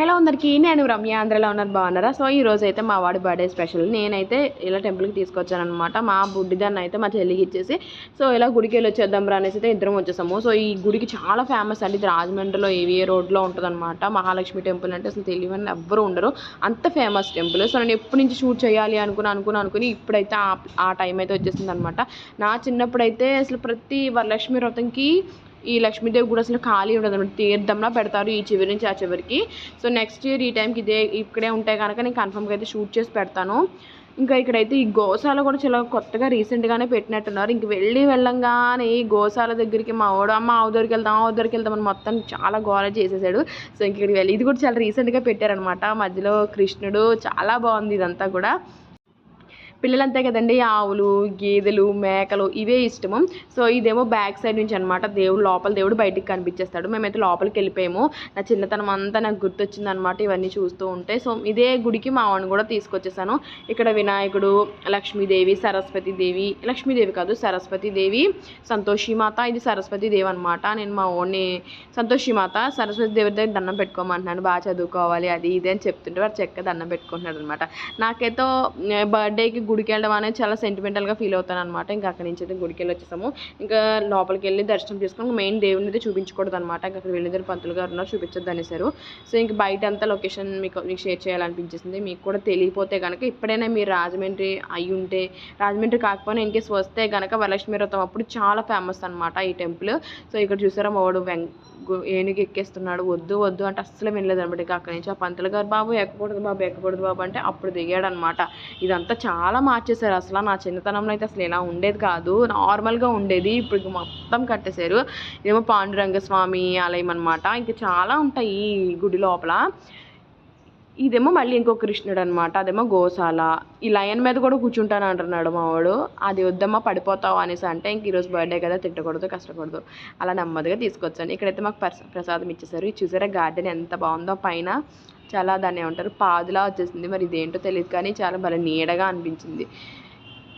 Hello అందరికీ నేను రమ్య ఆంధ్రలో ఉన్నారు బాగున్నారా? సో ఈ రోజు అయితే మా వాడి బర్త్డే స్పెషల్. నేనైతే ఇలా టెంపుల్కి తీసుకొచ్చాను అనమాట మా బుడ్డిదాన్ని అయితే మా చెల్లికి ఇచ్చేసి సో ఇలా గుడికి వెళ్ళి వచ్చేద్దాం రా అనేసి అయితే ఇద్దరం వచ్చేసాము. సో ఈ గుడికి చాలా ఫేమస్ అండి. ఇది రాజమండ్రిలో ఏవిఏ రోడ్లో ఉంటుందన్నమాట. మహాలక్ష్మి టెంపుల్ అంటే అసలు తెలియని ఎవ్వరు ఉండరు. అంత ఫేమస్ టెంపుల్. సో నేను ఎప్పటి నుంచి షూట్ చేయాలి అనుకుని అనుకుని అనుకుని ఇప్పుడైతే ఆ ఆ టైం అయితే వచ్చేసింది అనమాట నా చిన్నప్పుడైతే అసలు ప్రతి వరలక్ష్మి వ్రతంకి ఈ లక్ష్మీదేవి కూడా అసలు ఖాళీ ఉండదు అనమాట. తీర్థంలా పెడతారు ఈ చివరి నుంచి ఆ చివరికి. సో నెక్స్ట్ ఇయర్ ఈ టైంకి ఇదే ఇక్కడే ఉంటే కనుక నేను కన్ఫర్మ్గా అయితే షూట్ చేసి పెడతాను. ఇంకా ఇక్కడైతే ఈ గోశాల కూడా చాలా కొత్తగా రీసెంట్గానే పెట్టినట్టున్నారు. ఇంక వెళ్ళి వెళ్ళంగానే ఈ గోశాల దగ్గరికి మా వాడు అమ్మ ఆవు వెళ్దాం ఆవు వెళ్దాం అని మొత్తం చాలా గోల చేసేసాడు. సో ఇంక ఇక్కడికి వెళ్ళి ఇది కూడా చాలా రీసెంట్గా పెట్టారనమాట. మధ్యలో కృష్ణుడు చాలా బాగుంది ఇదంతా కూడా. పిల్లలంతే కదండి ఆవులు గేదెలు మేకలు ఇవే ఇష్టము. సో ఇదేమో బ్యాక్ సైడ్ నుంచి అనమాట దేవుడు లోపల దేవుడు బయటికి కనిపించేస్తాడు. మేమైతే లోపలికి వెళ్ళిపోయాము. నా చిన్నతనం అంతా నాకు గుర్తొచ్చింది అనమాట ఇవన్నీ చూస్తూ ఉంటే. సో ఇదే గుడికి మా వాడిని కూడా తీసుకొచ్చేసాను. ఇక్కడ వినాయకుడు లక్ష్మీదేవి సరస్వతి దేవి లక్ష్మీదేవి కాదు సరస్వతి దేవి సంతోషి మాత ఇది సరస్వతి దేవి అనమాట నేను మా ఓన్ని సంతోషి మాత సరస్వతి దేవి దగ్గర దండం పెట్టుకోమంటున్నాను బాగా చదువుకోవాలి అది ఇది అని చెప్తుంటే వాడు చెక్క దండం పెట్టుకుంటున్నాడు అనమాట నాకైతే బర్త్డేకి గుడికి వెళ్ళడం అనేది చాలా సెంటిమెంటల్గా ఫీల్ అవుతాను అనమాట ఇంకా అక్కడి నుంచి అయితే గుడికి వెళ్ళి వచ్చేసాము. ఇంకా లోపలికి వెళ్ళి దర్శనం చేసుకుని మెయిన్ దేవుని అయితే చూపించకూడదు అనమాట ఇంకా అక్కడ వెళ్ళిద్దరు పంతులు గారు ఉన్నారు చూపించొద్దు అనేసారు సో ఇంక బయట అంతా లొకేషన్ మీకు మీకు షేర్ చేయాలనిపించేసింది. మీకు కూడా తెలియపోతే కనుక ఇప్పుడైనా మీరు రాజమండ్రి అయి ఉంటే రాజమండ్రి కాకపోయినా ఇన్ కేస్ వస్తే కనుక వరలక్ష్మి వ్రతం అప్పుడు చాలా ఫేమస్ అనమాట ఈ టెంపుల్ సో ఇక్కడ చూసారా మోడు వాడు ఏనుగు ఎక్కేస్తున్నాడు వద్దు వద్దు అంటే అస్సలు వినలేదు అనమాట ఇక అక్కడి నుంచి ఆ పంతులు గారు బాబు ఎక్కకూడదు బాబు ఎక్కకూడదు బాబు అంటే అప్పుడు దిగాడనమాట. ఇదంతా చాలా మార్చేశారు. అసలు నా చిన్నతనంలో అయితే అసలు ఇలా ఉండేది కాదు. నార్మల్గా ఉండేది. ఇప్పుడు మొత్తం కట్టేశారు. ఇదేమో పాండురంగ స్వామి ఆలయం అనమాట ఇంకా చాలా ఉంటాయి ఈ గుడి లోపల. ఇదేమో మళ్ళీ ఇంకో కృష్ణుడు అనమాట అదేమో గోశాల. ఈ లయన్ మీద కూడా కూర్చుంటాను అంటున్నాడు మా వాడు. అది వద్దమ్మా పడిపోతావు అనేసి అంటే ఇంక ఈరోజు బర్త్డే కదా తిట్టకూడదు కష్టపడదు. అలా నెమ్మదిగా తీసుకొచ్చాను. ఇక్కడైతే మాకు ప్రసాదం ఇచ్చేసారు. ఇది చూసారా గార్డెన్ ఎంత బాగుందో. పైన చాలా దాన్ని ఏమంటారు పాదులా వచ్చేసింది. మరి ఇదేంటో తెలియదు కానీ చాలా భలే నీడగా అనిపించింది.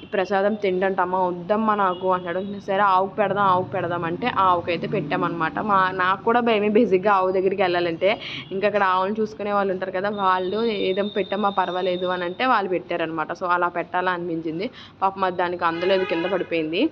ఈ ప్రసాదం తిండంటమ్మా వద్దమ్మా నాకు అంటాడు. సరే ఆవుకు పెడదాం ఆవుకు పెడదాం అంటే ఆవుకైతే పెట్టామన్నమాట. మా నాకు కూడా భయమే బేసిక్గా ఆవు దగ్గరికి వెళ్ళాలంటే. ఇంకా అక్కడ ఆవుని చూసుకునే వాళ్ళు ఉంటారు కదా వాళ్ళు ఏదో పెట్టమ్మా పర్వాలేదు అని అంటే వాళ్ళు పెట్టారనమాట సో అలా పెట్టాలా అనిపించింది. పాపం అది దానికి అందలేదు కింద పడిపోయింది.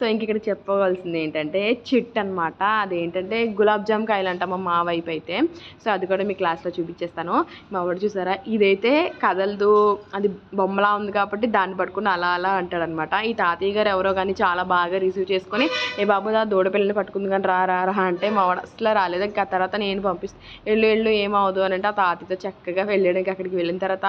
సో ఇంక ఇక్కడ చెప్పవలసింది ఏంటంటే చిట్ అనమాట అదేంటంటే గులాబ్ జామ్ కాయలు అంటామా మా వైపు అయితే. సో అది కూడా మీ క్లాస్లో చూపించేస్తాను. మా వాడు చూసారా? ఇదైతే కదలదు అది బొమ్మలా ఉంది కాబట్టి దాన్ని పట్టుకుని అలా అలా అంటాడనమాట ఈ తాతయ్య గారు ఎవరో కానీ చాలా బాగా రిసీవ్ చేసుకొని ఏ బాబు దా దూడపిల్లని పట్టుకుంది కానీ రా రా రా అంటే మా వాడు అసలు రాలేదు. ఇంకా తర్వాత నేను పంపిస్తాను ఎళ్ళు ఎళ్ళు ఏమవుదు అని అంటే ఆ తాతయ్యతో చక్కగా వెళ్ళడానికి అక్కడికి వెళ్ళిన తర్వాత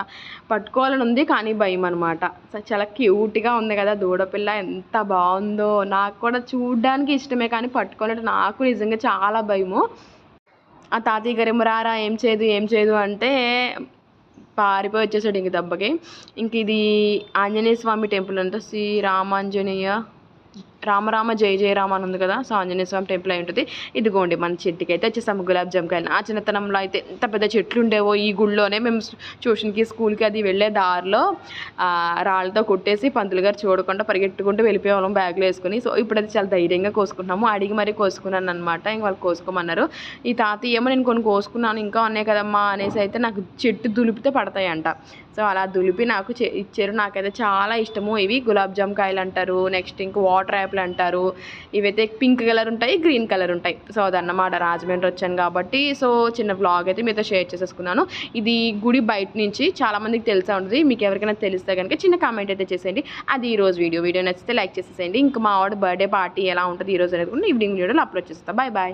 పట్టుకోవాలని ఉంది కానీ భయం అనమాట చాలా క్యూట్గా ఉంది కదా దూడపిల్ల ఎంత బాగుందో. నాకు కూడా చూడడానికి ఇష్టమే కానీ పట్టుకోవాలంటే నాకు నిజంగా చాలా భయము. ఆ తాతయ్య గారేమో రారా ఏం చేయదు ఏం చేయదు అంటే పారిపోయి వచ్చేసాడు ఇంక దెబ్బకి. ఇంక ఇది ఆంజనేయ స్వామి టెంపుల్ అంట శ్రీ రామాంజనేయ రామరామ జయ జయ రామ అని ఉంది కదా సో ఆంజనేయ స్వామి టెంపుల్ అయి ఉంటుంది. ఇదిగోండి మన చెట్టుకి అయితే వచ్చేసాము గులాబ్ జామ్కాయలు నా చిన్నతనంలో అయితే ఎంత పెద్ద చెట్లు ఉండేవో ఈ గుళ్ళోనే మేము ట్యూషన్కి స్కూల్కి అది వెళ్ళే దారిలో రాళ్ళతో కొట్టేసి పంతులు గారు చూడకుండా పరిగెట్టుకుంటూ వెళ్ళిపోయేవాళ్ళం బ్యాగ్లో వేసుకుని. సో ఇప్పుడైతే చాలా ధైర్యంగా కోసుకుంటున్నాము అడిగి మరీ కోసుకున్నాను అనమాట ఇంక వాళ్ళు కోసుకోమన్నారు. ఈ తాతయ్య ఏమో నేను కొన్ని కోసుకున్నాను ఇంకా ఉన్నాయి కదమ్మా అనేసి అయితే నాకు చెట్టు దులిపితే పడతాయంట. సో అలా దులిపి నాకు చే- ఇచ్చారు. నాకైతే చాలా ఇష్టము. ఇవి గులాబ్ జామ్ కాయలు అంటారు నెక్స్ట్ ఇంకా వాటర్ యాపిల్ అంటారు. ఇవైతే పింక్ కలర్ ఉంటాయి గ్రీన్ కలర్ ఉంటాయి. సో అదన్నమాట రాజమండ్రి వచ్చాను కాబట్టి సో చిన్న బ్లాగ్ అయితే మీతో షేర్ చేసేసుకున్నాను. ఇది గుడి బయట నుంచి చాలా మందికి తెలిసే ఉంటుంది. మీకు ఎవరికైనా తెలిస్తే కనుక చిన్న కామెంట్ అయితే చేసేయండి. అది ఈ రోజు వీడియో. వీడియో నచ్చితే లైక్ చేసేసేయండి. ఇంకా మా ఆవిడ బర్త్డే పార్టీ ఎలా ఉంటుంది ఈ రోజు అనేది కూడా ఈవినింగ్ వీడియోలో అప్లోడ్ చేస్తాను బాయ్ బాయ్